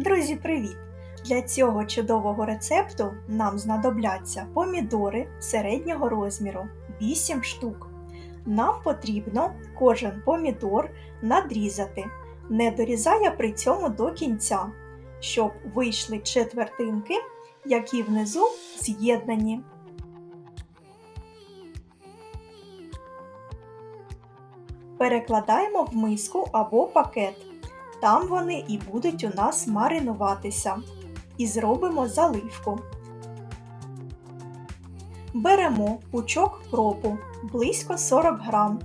Друзі, привіт! Для цього чудового рецепту нам знадобляться помідори середнього розміру 8 штук. Нам потрібно кожен помідор надрізати, не дорізая при цьому до кінця, щоб вийшли четвертинки, які внизу з'єднані. Перекладаємо в миску або пакет. Там вони і будуть у нас маринуватися. І зробимо заливку. Беремо пучок кропу близько 40 грам.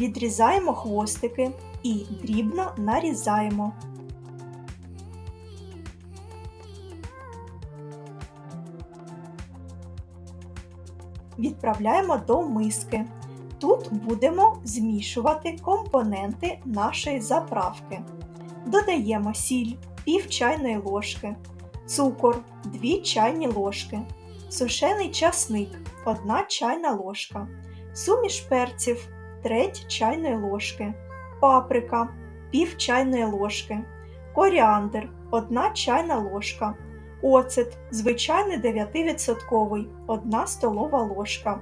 Відрізаємо хвостики і дрібно нарізаємо. Відправляємо до миски. Тут будемо змішувати компоненти нашої заправки. Додаємо сіль пів чайної ложки, цукор 2 чайні ложки, сушений часник 1 чайна ложка, суміш перців треть чайної ложки, паприка пів чайної ложки, коріандр 1 чайна ложка, оцет звичайний 9% 1 столова ложка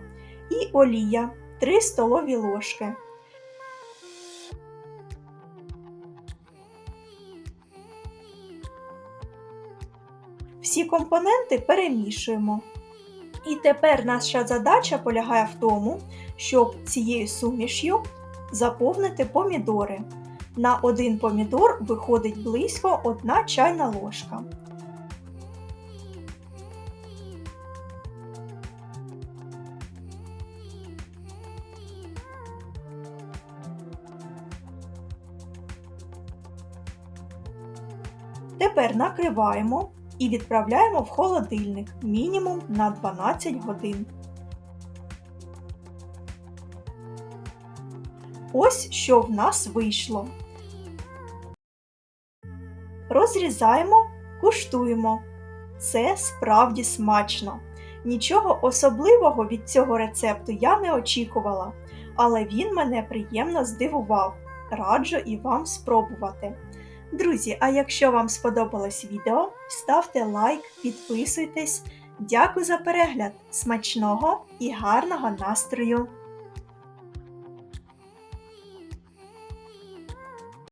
і олія 3 столові ложки. Всі компоненти перемішуємо. І тепер наша задача полягає в тому, щоб цією суміш'ю заповнити помідори. На один помідор виходить близько 1 чайна ложка. Тепер накриваємо і відправляємо в холодильник мінімум на 12 годин. Ось що в нас вийшло. Розрізаємо, куштуємо. Це справді смачно. Нічого особливого від цього рецепту я не очікувала, але він мене приємно здивував. Раджу і вам спробувати. Друзі, а якщо вам сподобалось відео, ставте лайк, підписуйтесь. Дякую за перегляд! Смачного і гарного настрою!